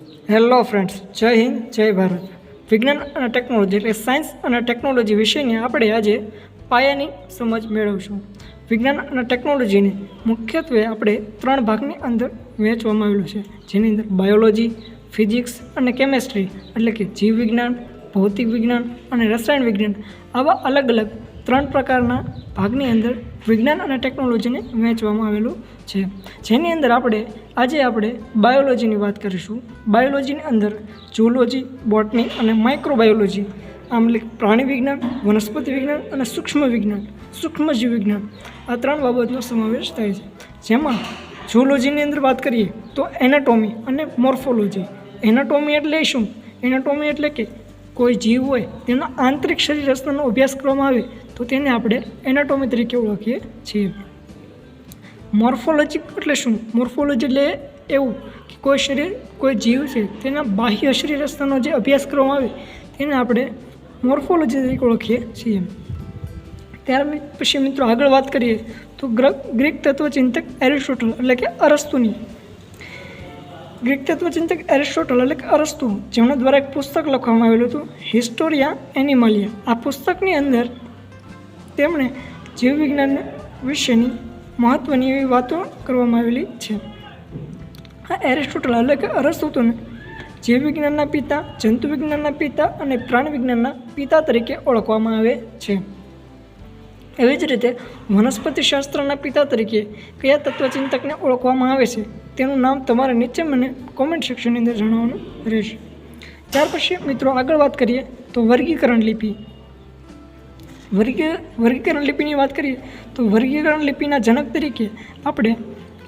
Hello friends જય હિન્દ, જય ભારત. વિજ્ઞાન અને ટેકનોલોજી એટલે સાયન્સ અને ટેકનોલોજી વિષયની આપણે આજે પાયાની સમજ મેળવશું. વિજ્ઞાન અને ટેકનોલોજીને મુખ્યત્વે આપણે ત્રણ ભાગની અંદર વહેંચવામાં આવેલું છે. જેની અંદર બાયોલોજી ફિઝિક્સ અને કેમેસ્ટ્રી એટલે કે જીવ વિજ્ઞાન, ભૌતિક વિજ્ઞાન અને રસાયણ વિજ્ઞાન આવા અલગ અલગ ત્રણ પ્રકારના ભાગની અંદર વિજ્ઞાન અને ટેકનોલોજીને વહેંચવામાં આવેલું છે. જેની અંદર આપણે, આજે આપણે બાયોલોજીની વાત કરીશું. બાયોલોજીની અંદર ઝૂલોજી બોટની અને માઇક્રોબાયોલોજી આમ પ્રાણી વિજ્ઞાન, વનસ્પતિ વિજ્ઞાન અને સૂક્ષ્મ વિજ્ઞાન, સૂક્ષ્મજીવ વિજ્ઞાન, આ ત્રણ બાબતનો સમાવેશ થાય છે. જેમાં ઝૂલોજીની અંદર વાત કરીએ, તો એનાટોમી અને મોર્ફોલોજી એનાટોમી એટલે શું? એનાટોમી એટલે કે કોઈ જીવ હોય, તેના આંતરિક શરીર રચનાનો અભ્યાસ કરવામાં આવે તો તેને આપણે એનાટોમી તરીકે ઓળખીએ છીએ. મોર્ફોલોજી એટલે શું? મોર્ફોલોજી એટલે એવું કે કોઈ શરીર, કોઈ જીવ છે, તેના બાહ્ય શરીર રસ્તાનો જે અભ્યાસ કરવામાં આવે, તેને આપણે મોર્ફોલોજી તરીકે ઓળખીએ છીએ. ત્યાર પછી મિત્રો આગળ વાત કરીએ, તો ગ્ર, ગ્રીક તત્વચિંતક એરિસ્ટોટલ એટલે કે અરસ્તુની. ગ્રીક તત્વચિંતક એરિસ્ટોટલ એટલે કે અરસ્તુ, જેમના દ્વારા એક પુસ્તક લખવામાં આવેલું હતું હિસ્ટોરિયા એનિમલિયા આ પુસ્તકની અંદર તેમણે જીવવિજ્ઞાન વિશેની મહત્ત્વની એવી વાતો કરવામાં આવેલી છે. આ એરિસ્ટોટલ એટલે કે અરસ્તુને જીવ વિજ્ઞાનના પિતા, જંતુવિજ્ઞાનના પિતા અને પ્રાણવિજ્ઞાનના પિતા તરીકે ઓળખવામાં આવે છે. એવી જ રીતે વનસ્પતિ શાસ્ત્રના પિતા તરીકે કયા તત્વચિંતકને ઓળખવામાં આવે છે તેનું નામ તમારે નીચે મને કોમેન્ટ સેક્શનની અંદર જણાવવાનું રહેશે. ત્યાર પછી મિત્રો આગળ વાત કરીએ તો વર્ગીકરણ લિપિ. વર્ગીય, વર્ગીકરણ લિપિની વાત કરીએ તો વર્ગીકરણ લિપિના જનક તરીકે આપણે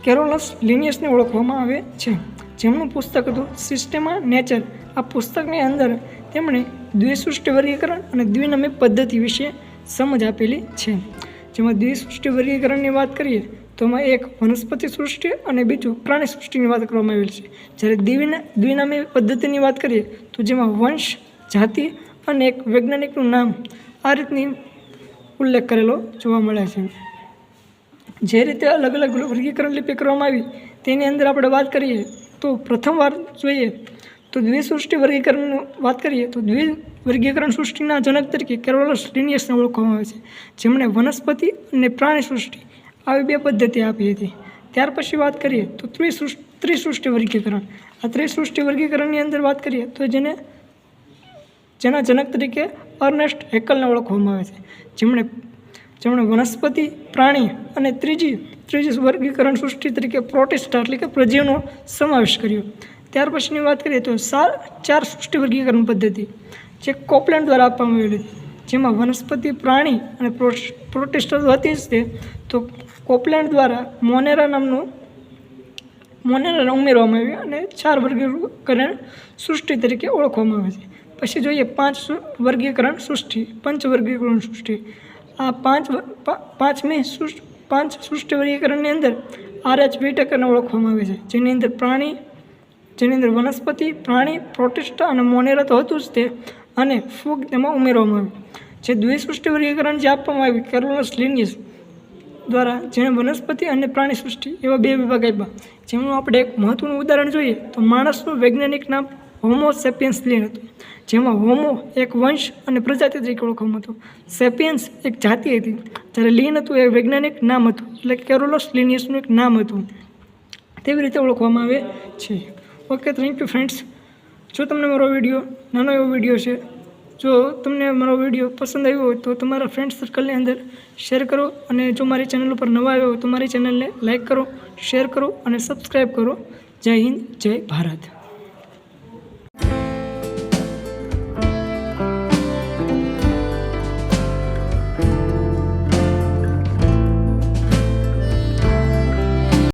કેરોલસ લિનિયસને ઓળખવામાં આવે છે. જેમનું પુસ્તક હતું સિસ્ટેમા નેચર. આ પુસ્તકની અંદર તેમણે દ્વિસૃષ્ટિ વર્ગીકરણ અને દ્વિનમી પદ્ધતિ વિશે સમજ આપેલી છે. જેમાં દ્વિસૃષ્ટિ વર્ગીકરણની વાત કરીએ તો એમાં એક વનસ્પતિ સૃષ્ટિ અને બીજું પ્રાણી સૃષ્ટિની વાત કરવામાં આવેલી છે. જ્યારે દ્વિના, દ્વિનામી પદ્ધતિની વાત કરીએ તો જેમાં વંશ, જાતિ અને એક વૈજ્ઞાનિકનું નામ આ રીતની ઉલ્લેખ કરેલો જોવા મળે છે. જે રીતે અલગ અલગ વર્ગીકરણ લિપિ કરવામાં આવી, તેની અંદર આપણે વાત કરીએ તો પ્રથમ વાર જોઈએ તો દ્વિસૃષ્ટિ વર્ગીકરણની વાત કરીએ તો દ્વિ વર્ગીકરણ સૃષ્ટિના જનક તરીકે કેરોલસ લિનિયસને ઓળખવામાં આવે છે. જેમણે વનસ્પતિ અને પ્રાણી સૃષ્ટિ આવી બે પદ્ધતિ આપી હતી. ત્યાર પછી વાત કરીએ તો ત્રિસૃષ્ટિ ત્રિસૃષ્ટિ વર્ગીકરણ. આ ત્રિસૃષ્ટિ વર્ગીકરણની અંદર વાત કરીએ તો જેને જેના જનક તરીકે અર્નેસ્ટ હેકલને ઓળખવામાં આવે છે. જેમણે જેમણે વનસ્પતિ, પ્રાણી અને ત્રીજી ત્રીજી વર્ગીકરણ સૃષ્ટિ તરીકે પ્રોટિસ્ટા એટલે કે પ્રજીવનો સમાવેશ કર્યો. ત્યાર પછીની વાત કરીએ તો સાર ચાર સૃષ્ટિ વર્ગીકરણ પદ્ધતિ, જે કોપલેન્ડ દ્વારા આપવામાં આવેલી જેમાં વનસ્પતિ, પ્રાણી અને પ્રોટિસ્ટા હતી જ તે. તો કોપલેન્ડ દ્વારા મોનેરા નામનું મોનેરાને ઉમેરવામાં આવ્યું અને ચાર વર્ગીકરણ સૃષ્ટિ તરીકે ઓળખવામાં આવે છે. પછી જોઈએ પાંચ વર્ગીકરણ સૃષ્ટિ, પંચ વર્ગીકરણ સૃષ્ટિ. આ પાંચ વ- પાંચમી સૃષ્ટિ, પાંચ સૃષ્ટિ વર્ગીકરણની અંદર આર એચ વિટેકરને ઓળખવામાં આવે છે. જેની અંદર પ્રાણી, જેની અંદર વનસ્પતિ, પ્રાણી, પ્રોટિસ્ટા અને મોનેરા તો હતું જ તે, અને ફૂગ તેમાં ઉમેરવામાં આવ્યું. જે દ્વિસૃષ્ટિ વર્ગીકરણ જે આપવામાં આવ્યું, કેરોલસ લિનિયસ દ્વારા, જેણે વનસ્પતિ અને પ્રાણી સૃષ્ટિ એવા બે વિભાગ આપ્યા. જેમનું આપણે એક મહત્વનું ઉદાહરણ જોઈએ, તો માણસનું વૈજ્ઞાનિક નામ હોમો સેપિયન્સ લીન હતું. જેમાં હોમો એક વંશ અને પ્રજાતિ તરીકે ઓળખવામાં હતું સેપિયન્સ એક જાતિ હતી. જ્યારે લીન હતું એ વૈજ્ઞાનિક નામ હતું. એટલે કેરોલોસ લિનિયસનું એક નામ હતું. તેવી રીતે ઓળખવામાં આવે છે. ઓકે થેન્ક યુ ફ્રેન્ડ્સ જો તમને મારો વીડિયો નાનો એવો વીડિયો છે, જો તમને મારો વીડિયો પસંદ આવ્યો હોય તો તમારા ફ્રેન્ડ સર્કલની અંદર શેર કરો અને જો મારી ચેનલ ઉપર નવા આવ્યો હોય તો મારી ચેનલને લાઇક કરો શેર કરો અને સબસ્ક્રાઈબ કરો. જય હિન્દ, જય ભારત.